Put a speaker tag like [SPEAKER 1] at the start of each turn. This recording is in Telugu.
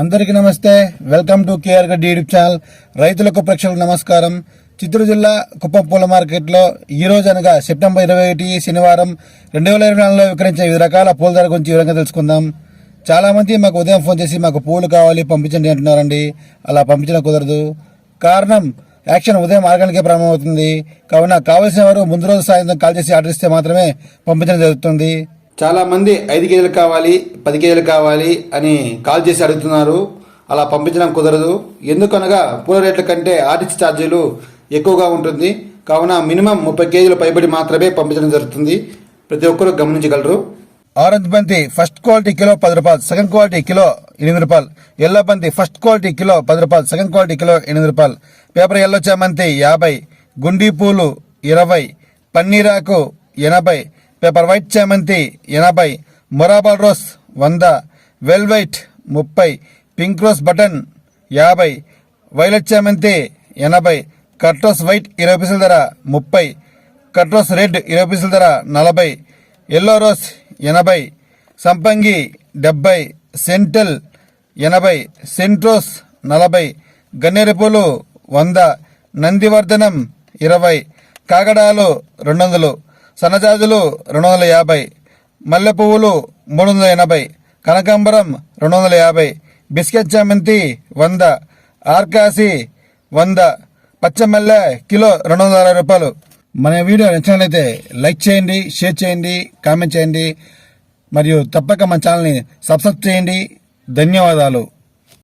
[SPEAKER 1] అందరికీ నమస్తే. Welcome to KR Gaddi YouTube channel. రైతులకు ప్రేక్షకులకు నమస్కారం. చిత్తూరు జిల్లా కుప్పం పూల మార్కెట్లో ఈ రోజు అనగా సెప్టెంబర్ ఇరవై ఒకటి శనివారం రెండు వేల ఇరవై నాలుగులో విక్రయించే వివిధ రకాల పూల ధర గురించి వివరంగా తెలుసుకుందాం. చాలామంది మాకు ఉదయం ఫోన్ చేసి మాకు పూలు కావాలి పంపించండి అంటున్నారండి. అలా పంపించడం కుదరదు. కారణం యాక్షన్ ఉదయం మార్గానికే ప్రారంభమవుతుంది. కావున కావలసిన వారు ముందు రోజు సాయంత్రం కాల్ చేసి ఆర్డర్ ఇస్తే మాత్రమే పంపించడం జరుగుతుంది. చాలామంది ఐదు కేజీలు కావాలి పది కేజీలు కావాలి అని కాల్ చేసి అడుగుతున్నారు. అలా పంపించడం కుదరదు. ఎందుకనగా పూల రేట్ల కంటే ఆర్టీసీ ఛార్జీలు ఎక్కువగా ఉంటుంది. కావున మినిమం ముప్పై కేజీల పైబడి మాత్రమే పంపించడం జరుగుతుంది. ప్రతి ఒక్కరూ గమనించగలరు. ఆరెంజ్ బంతి ఫస్ట్ క్వాలిటీ కిలో పది రూపాయలు సెకండ్ క్వాలిటీ కిలో ఎనిమిది రూపాయలు ఎల్లో బంతి ఫస్ట్ క్వాలిటీ కిలో పది రూపాయలు సెకండ్ క్వాలిటీ కిలో ఎనిమిది రూపాయలు. పేపర్ ఎల్లో చామంతి యాభై గుండీ పూలు ఇరవై పన్నీరాకు ఎనభై పేపర్ వైట్ చామంతి ఎనభై మొరాబాల్ రోస్ వంద వెల్వైట్ ముప్పై పింక్ రోస్ బటన్ యాభై వైలెట్ చామంతి ఎనభై కట్రోస్ వైట్ ఇరవై పీసుల ధర ముప్పై కట్రోస్ రెడ్ ఇరవై పీసుల ధర నలభై ఎల్లో రోస్ ఎనభై సంపంగి డెబ్బై సెంటల్ ఎనభై సెంట్రోస్ నలభై గన్నేరుపూలు వంద నందివర్ధనం ఇరవై కాగడాలు రెండు వందలు సన్నజాజులు రెండు వందల యాభై మల్లె పువ్వులు మూడు వందల ఎనభై కనకాంబరం రెండు వందల యాభై బిస్కెట్ చామంతి వంద ఆర్కాసి వంద పచ్చమల్లె కిలో రెండు వందల అరవై రూపాయలు. మన వీడియో నచ్చినట్లయితే లైక్ చేయండి షేర్ చేయండి కామెంట్ చేయండి మరియు తప్పక మన ఛానల్ని సబ్స్క్రైబ్ చేయండి. ధన్యవాదాలు.